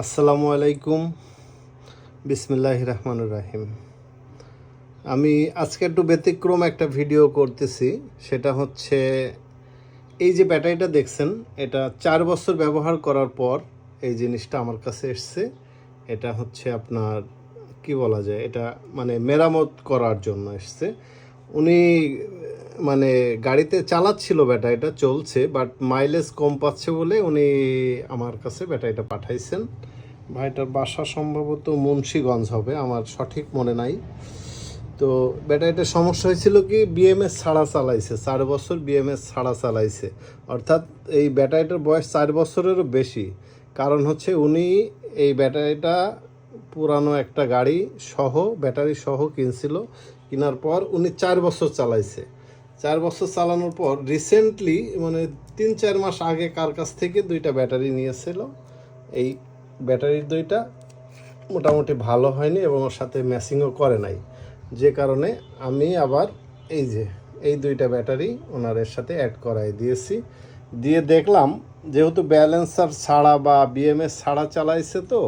আসসালামু আলাইকুম। বিসমিল্লাহ রহমানুর রাহিম। আমি আজকে একটু ব্যতিক্রম একটা ভিডিও করতেছি, সেটা হচ্ছে এই যে ব্যাটারিটা দেখছেন, এটা চার বছর ব্যবহার করার পর এই জিনিসটা আমার কাছে এসছে। এটা হচ্ছে আপনার, কি বলা যায়, এটা মানে মেরামত করার জন্য এসছে। উনি মানে গাড়িতে চালাচ্ছিল ব্যাটারিটা, চলছে বাট মাইলেজ কম পাচ্ছে বলে উনি আমার কাছে ব্যাটারিটা পাঠাইছেন। ভাইটার বাসা সম্ভবত মুন্সীগঞ্জ হবে, আমার সঠিক মনে নাই। তো ব্যাটারিটার সমস্যা হয়েছিল কি বিএমএস ছাড়া চালাইছে, চার বছর বিএমএস ছাড়া চালাইছে। অর্থাৎ এই ব্যাটারিটার বয়স চার বছরেরও বেশি। কারণ হচ্ছে উনি এই ব্যাটারিটা পুরানো একটা গাড়ি সহ, ব্যাটারি সহ কিনছিল, কেনার পর উনি চার বছর চালাইছে। চার বছর চালানোর পর রিসেন্টলি মানে তিন, চার মাস আগে কার কাছ থেকে দুইটা ব্যাটারি নিয়েছিল। এই ব্যাটারির দুইটা মোটামুটি ভালো হয়নি এবং ওর সাথে ম্যাচিংও করে নাই। যে কারণে আমি আবার এই যে, এই দুইটা ব্যাটারি ওনারের সাথে অ্যাড করাই দিয়েছি। দিয়ে দেখলাম, যেহেতু ব্যালেন্সার ছাড়া বা বিএমএস ছাড়া চালাইছে তো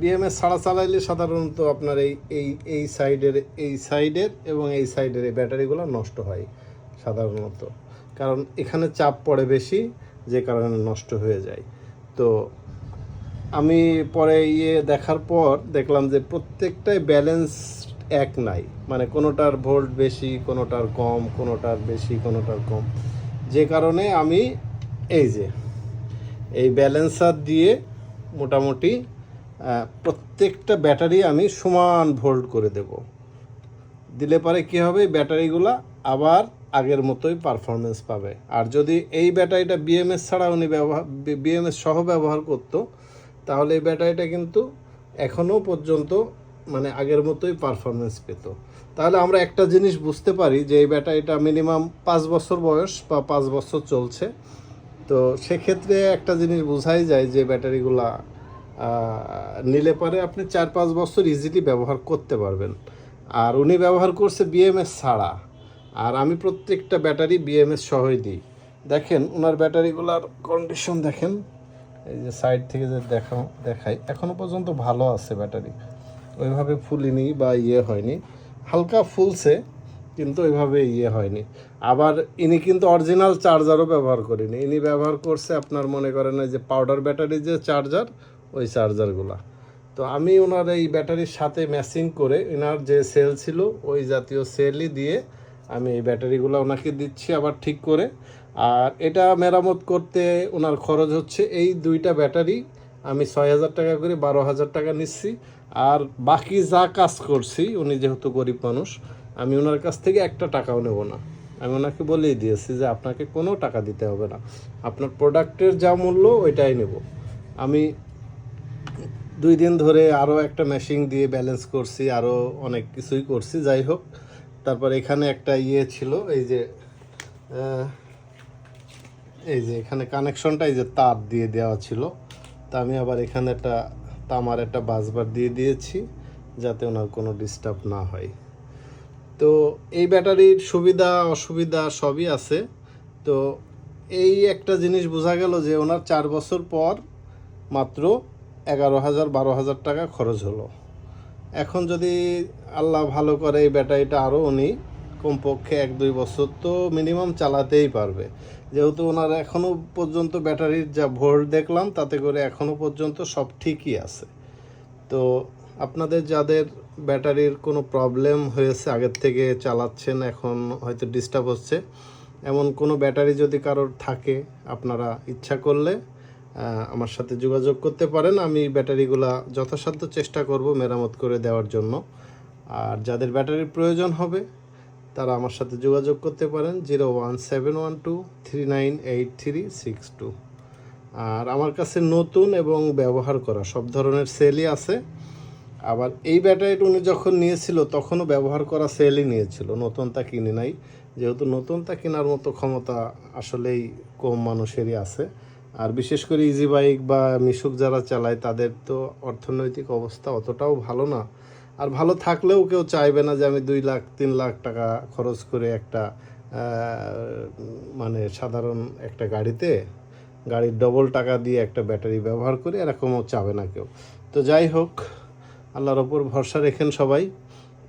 বিএমএস ছাড়া চালাইলে সাধারণত আপনার এই এই এই সাইডের এই সাইডের এবং এই সাইডের এই ব্যাটারিগুলো নষ্ট হয় সাধারণত। কারণ এখানে চাপ পড়ে বেশি, যে কারণে নষ্ট হয়ে যায়। তো আমি পরে ইয়ে দেখার পর দেখলাম যে প্রত্যেকটাই ব্যালেন্স এক নাই। মানে কোনোটার ভোল্ট বেশি, কোনোটার কম, কোনোটার বেশি, কোনোটার কম। যে কারণে আমি এই যে, এই ব্যালেন্সার দিয়ে মোটামুটি প্রত্যেকটা ব্যাটারি আমি সমান ভোল্ট করে দেব। দিলে পরে কী হবে ব্যাটারিগুলা আবার আগের মতোই পারফরমেন্স পাবে। আর যদি এই ব্যাটারিটা বিএমএস ছাড়া উনি ব্যবহার বিএমএস সহ ব্যবহার করতো, তাহলে এই ব্যাটারিটা কিন্তু এখনও পর্যন্ত মানে আগের মতোই পারফরমেন্স পেত। তাহলে আমরা একটা জিনিস বুঝতে পারি যে এই ব্যাটারিটা মিনিমাম পাঁচ বছর বয়স বা পাঁচ বছর চলছে। তো সেক্ষেত্রে একটা জিনিস বোঝাই যায় যে ব্যাটারিগুলা নিলে পরে আপনি চার পাঁচ বছর ইজিলি ব্যবহার করতে পারবেন। আর উনি ব্যবহার করছে বিএমএস ছাড়া। আর আমি প্রত্যেকটা ব্যাটারি বিএমএস সহই দিই। দেখেন ওনার ব্যাটারিগুলার কন্ডিশন দেখেন। এই যে সাইড থেকে যে দেখা দেখাই এখনও পর্যন্ত ভালো আছে ব্যাটারি। ওইভাবে ফুলিনি বা ইয়ে হয়নি। হালকা ফুলছে। কিন্তু ওইভাবে ইয়ে হয়নি। আবার ইনি কিন্তু অরিজিনাল চার্জারও ব্যবহার করেনি। ইনি ব্যবহার করছে আপনার মনে করেন যে পাউডার ব্যাটারি যে চার্জার ওই চার্জারগুলা তো আমি ওনার এই ব্যাটারির সাথে ম্যাচিং করে এনার যে সেল ছিল, ওই জাতীয় সেলই দিয়ে আমি এই ব্যাটারিগুলো ওনাকে দিচ্ছি আবার ঠিক করে। আর এটা মেরামত করতে ওনার খরচ হচ্ছে এই দুইটা ব্যাটারি, আমি ছয় হাজার টাকা করে বারো হাজার টাকা নিচ্ছি। আর বাকি যা কাজ করছি, উনি যেহেতু গরিব মানুষ আমি ওনার কাছ থেকে একটা টাকাও নেব না। আমি ওনাকে বলেই দিয়েছি যে আপনাকে কোনো টাকা দিতে হবে না। আপনার প্রোডাক্টের যা মূল্য, ওইটাই নেব। আমি দুই দিন ধরে আরও একটা মেশিন দিয়ে ব্যালেন্স করছি আরও অনেক কিছুই করছি, যাই হোক। তারপর এখানে একটা ইয়ে ছিল, এই যে এই যে এখানে কানেকশনটা এই যে তার দিয়ে দেওয়া ছিল। তা আমি আবার এখানে একটা তামার একটা বাসবার দিয়ে দিয়েছি, যাতে ওনার কোনো ডিস্টার্ব না হয়। তো এই ব্যাটারির সুবিধা, অসুবিধা সবই আছে। তো এই একটা জিনিস বোঝা গেল যে ওনার চার বছর পর মাত্র এগারো হাজার, বারো হাজার টাকা খরচ হলো। এখন যদি আল্লাহ ভালো করে এই ব্যাটারিটা আরও উনি কমপক্ষে এক, দুই বছর তো মিনিমাম চালাতেই পারবে। যেহেতু ওনার এখনও পর্যন্ত ব্যাটারির যা ভোল্ট দেখলাম, তাতে করে এখনও পর্যন্ত সব ঠিকই আছে। তো আপনাদের যাদের ব্যাটারির কোনো প্রবলেম হয়েছে, আগের থেকে চালাচ্ছেন, এখন হয়তো ডিস্টার্ব হচ্ছে, এমন কোনো ব্যাটারি যদি কারোর থাকে, আপনারা ইচ্ছা করলে আমার সাথে যোগাযোগ করতে পারেন। আমি ব্যাটারিগুলা যথাসাধ্য চেষ্টা করব মেরামত করে দেওয়ার জন্য। আর যাদের ব্যাটারির প্রয়োজন হবে, তারা আমার সাথে যোগাযোগ করতে পারেন zero one seven one two three nine eight three six two. আর আমার কাছে নতুন এবং ব্যবহার করা সব ধরনের সেলই আছে। আবার এই ব্যাটারিটা উনি যখন নিয়েছিল, তখনও ব্যবহার করা সেলই নিয়েছিল। নতুনটা কিনে নাই। যেহেতু নতুনটা কেনার মতো ক্ষমতা আসলেই কম মানুষেরই আছে। আর বিশেষ করে ইজি বাইক বা মিশুক যারা চালায়, তাদের তো অর্থনৈতিক অবস্থা অতটাও ভালো না। আর ভালো থাকলেও কেউ চাইবে না যে আমি দুই লাখ, তিন লাখ টাকা খরচ করে একটা মানে সাধারণ একটা গাড়িতে, গাড়ির ডবল টাকা দিয়ে একটা ব্যাটারি ব্যবহার করি, এরকমও চাবে না কেউ। তো যাই হোক আল্লাহর ওপর ভরসা রেখেন সবাই,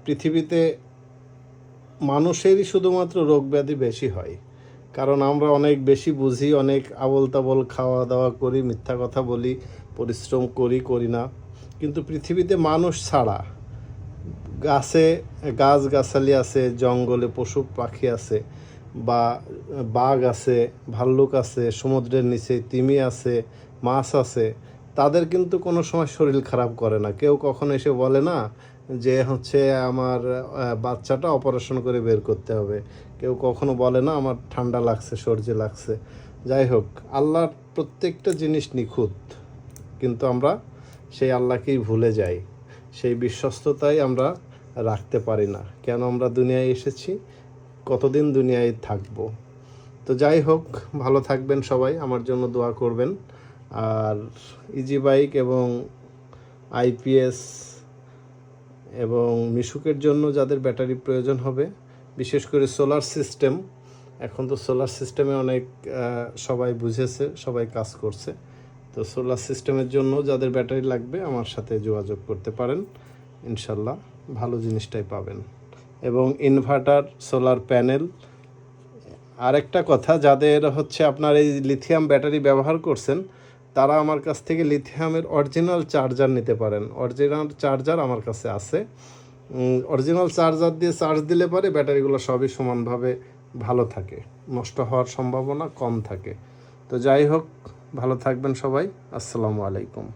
পৃথিবীতে মানুষেরই শুধুমাত্র রোগ ব্যাধি বেশি হয়। কারণ আমরা অনেক বেশি বুঝি, অনেক আবল তাবল খাওয়া দাওয়া করি, মিথ্যা কথা বলি, পরিশ্রম করি করি না। কিন্তু পৃথিবীতে মানুষ ছাড়া, গাছে, গাছ গাছালি আছে, জঙ্গলে পশু পাখি আছে, বা বাঘ আছে, ভাল্লুক আছে, সমুদ্রের নিচে তিমি আছে, মাছ আছে তাদের কিন্তু কোনো সময় শরীর খারাপ করে না। কেউ কখনো এসে বলে না যে হচ্ছে আমার বাচ্চাটা অপারেশন করে বের করতে হবে। কেউ কখনো বলে না আমার ঠান্ডা লাগছে, সর্দি লাগছে। যাই হোক, আল্লাহর প্রত্যেকটা জিনিস নিখুঁত। কিন্তু আমরা সেই আল্লাহকেই ভুলে যাই। সেই বিশ্বস্ততাই আমরা রাখতে পারি না। কেন আমরা দুনিয়ায় এসেছি? কতদিন দুনিয়ায় থাকব? তো যাই হোক, ভালো থাকবেন সবাই। আমার জন্য দোয়া করবেন। আর ইজি বাইক এবং আইপিএস এবং মিশুকের জন্য যাদের ব্যাটারি প্রয়োজন হবে, বিশেষ করে সোলার সিস্টেম এখন তো সোলার সিস্টেমে অনেক সবাই বুঝেছে, সবাই কাজ করছে। তো সোলার সিস্টেমের জন্য যাদের ব্যাটারি লাগবে, আমার সাথে যোগাযোগ করতে পারেন। ইনশাল্লাহ ভালো জিনিসটাই পাবেন। এবং ইনভার্টার সোলার প্যানেল আরেকটা কথা, যাদের হচ্ছে আপনার এই লিথিয়াম ব্যাটারি ব্যবহার করছেন তারা আমার কাছ থেকে লিথিয়ামের অরিজিনাল চার্জার নিতে পারেন। অরিজিনাল চার্জার আমার কাছে আছে। অরিজিনাল চার্জার দিয়ে চার্জ দিলে পরে ব্যাটারিগুলো সবই সমানভাবে ভালো থাকে। নষ্ট হওয়ার সম্ভাবনা কম থাকে। তো যাই হোক, ভালো থাকবেন সবাই। আসসালামু আলাইকুম।